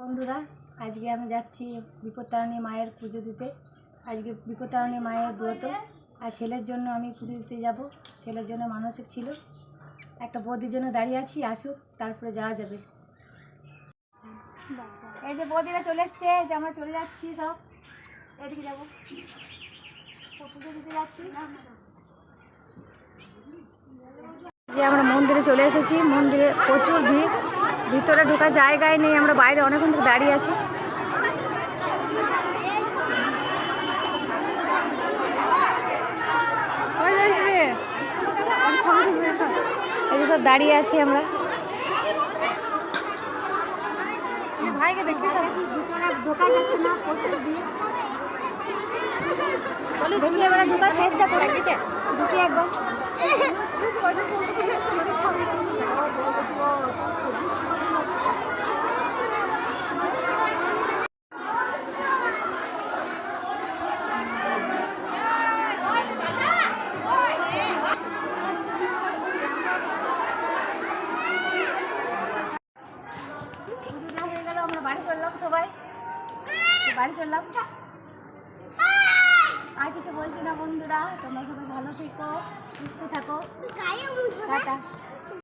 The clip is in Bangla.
বন্ধুরা, আজকে আমি যাচ্ছি বিপত্তারণী মায়ের পুজো দিতে। আজকে বিপত্তারণী মায়ের ব্রত। আর ছেলের জন্য আমি পুজো দিতে যাব। ছেলের জন্য মানসিক ছিল। একটা বৌদির জন্য দাঁড়িয়ে আছি, আসুক, তারপরে যাওয়া যাবে। এই যে বৌদিরা চলে এসছে যে আমরা চলে যাচ্ছি সব। এদিকে যাব। পুজো দিতে যাচ্ছি। যে আমরা মন্দিরে চলে এসেছি। মন্দিরে প্রচুর ভিড়। ভিতরে ঢোকার জায়গায় নেই আমরা বাইরে অনেকক্ষণ থেকে দাঁড়িয়ে আছি। এই যে সব দাঁড়িয়ে আছি আমরা। ভাইকে দেখে ভিতরে ঢোকা যাচ্ছে না ঢোকার চেষ্টা করি। ঢুকি একদম। আমরা বাড়ি চললাম সবাই। বাড়ি চললাম। আর কিছু বলছি না বন্ধুরা তোমরা সবাই ভালো থেকো সুস্থ থাকো। টাটা।